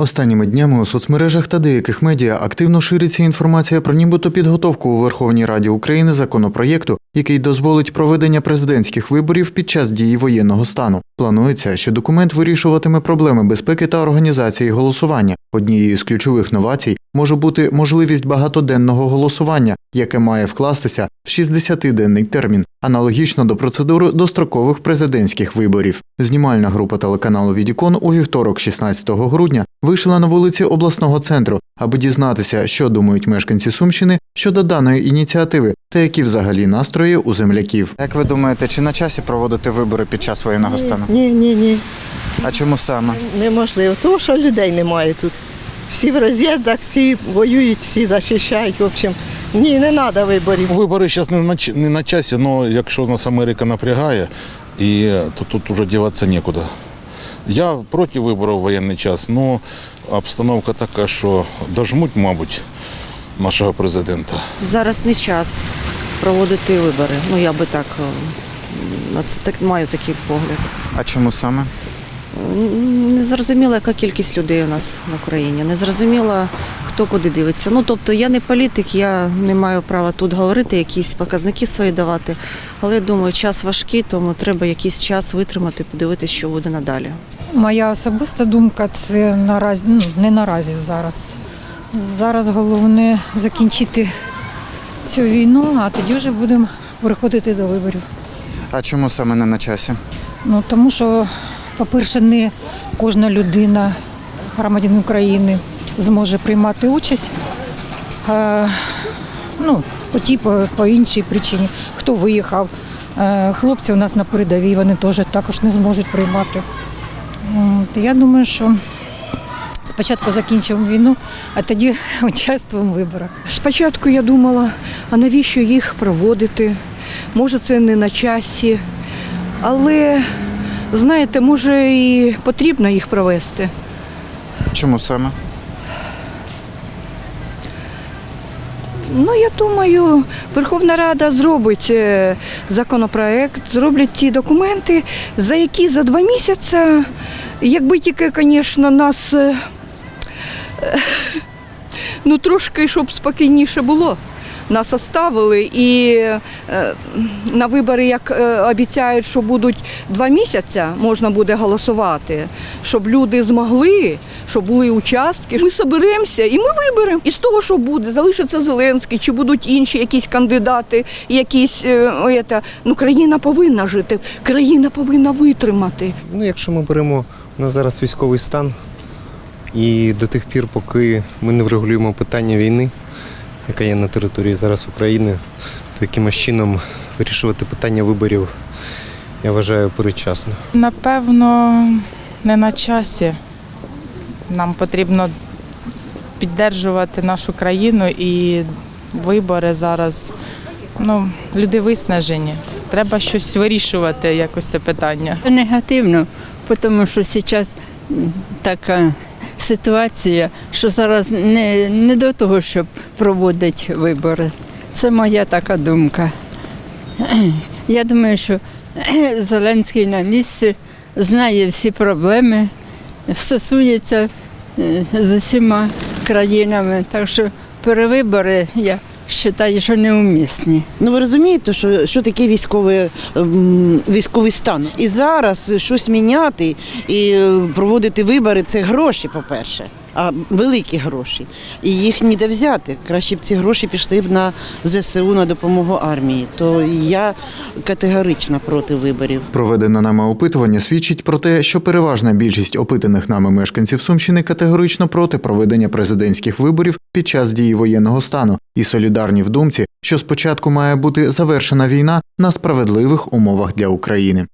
Останніми днями у соцмережах та деяких медіа активно шириться інформація про нібито підготовку у Верховній Раді України законопроєкту, який дозволить проведення президентських виборів під час дії воєнного стану. Планується, що документ вирішуватиме проблеми безпеки та організації голосування. Однією з ключових новацій може бути можливість багатоденного голосування, яке має вкластися в 60-денний термін, аналогічно до процедури дострокових президентських виборів. Знімальна група телеканалу Відікон у вівторок, 16 грудня, вийшла на вулиці обласного центру, аби дізнатися, що думають мешканці Сумщини щодо даної ініціативи та які взагалі настрої у земляків. Як ви думаєте, чи на часі проводити вибори під час воєнного стану? Ні, ні, ні, А чому саме? неможливо. Тому що людей немає тут. Всі в роз'їздах, всі воюють, всі захищають. В общем, ні, не треба виборів. Вибори зараз не на, не на часі, але якщо нас Америка напрягає, і, то тут вже діватися нікуди. Я проти виборів в воєнний час, але обстановка така, що дожмуть, мабуть, нашого президента. Зараз не час проводити вибори. Ну я би так е, на це так маю такий погляд. А чому саме? М, Не зрозуміла, яка кількість людей у нас на Україні. Не зрозуміла, хто куди дивиться. Ну тобто я не політик, я не маю права тут говорити, якісь показники свої давати. Але я думаю, час важкий, тому треба якийсь час витримати, подивитися, що буде надалі. Моя особиста думка це наразі ну, не наразі зараз. Зараз головне закінчити цю війну, а тоді вже будемо переходити до виборів. А чому саме не на часі? Ну тому що, по-перше, не кожна людина, громадянин України, зможе приймати участь. Ну, по тій, по, іншій причині. Хто виїхав, хлопці у нас на передовій, вони теж також не зможуть приймати. Я думаю, що спочатку закінчимо війну, а тоді участвуємо в виборах. Спочатку я думала, а навіщо їх проводити? Може, це не на часі. Але, знаєте, може і потрібно їх провести. Чому саме? Ну, я думаю, Верховна Рада зробить е, законопроект, зроблять ті документи, за які за два місяці, якби тільки, звісно, нас е, ну, трошки, щоб спокійніше було. Нас оставили і е, на вибори, як е, обіцяють, що будуть два місяці, можна буде голосувати, щоб люди змогли, щоб були участки. Ми соберемося і ми виберемо. І з того, що буде, залишиться Зеленський, чи будуть інші якісь кандидати, якісь е, ета. ну країна повинна жити, країна повинна витримати. Ну, якщо ми беремо у нас зараз військовий стан, і до тих пір, поки ми не врегулюємо питання війни, яка є на території зараз України, то якимось чином вирішувати питання виборів, я вважаю передчасно. Напевно, не на часі. Нам потрібно піддержувати нашу країну і вибори зараз. Ну, люди виснажені. Треба щось вирішувати, якось це питання. Негативно, тому що зараз така ситуація, що зараз не, не до того, щоб проводити вибори. Це моя така думка. Я думаю, що Зеленський на місці знає всі проблеми, стосується е, з усіма країнами. Так що перевибори, я вважаю, що неумісні. Ну ви розумієте, що, що таке військовий, ем, військовий стан? І зараз щось міняти і е, проводити вибори це гроші, по-перше, а великі гроші. І їх ніде взяти. Краще б ці гроші пішли б на ЗСУ на допомогу армії. То я категорично проти виборів. Проведене нами опитування свідчить про те, що переважна більшість опитаних нами мешканців Сумщини категорично проти проведення президентських виборів під час дії воєнного стану і солідарні в думці, що спочатку має бути завершена війна на справедливих умовах для України.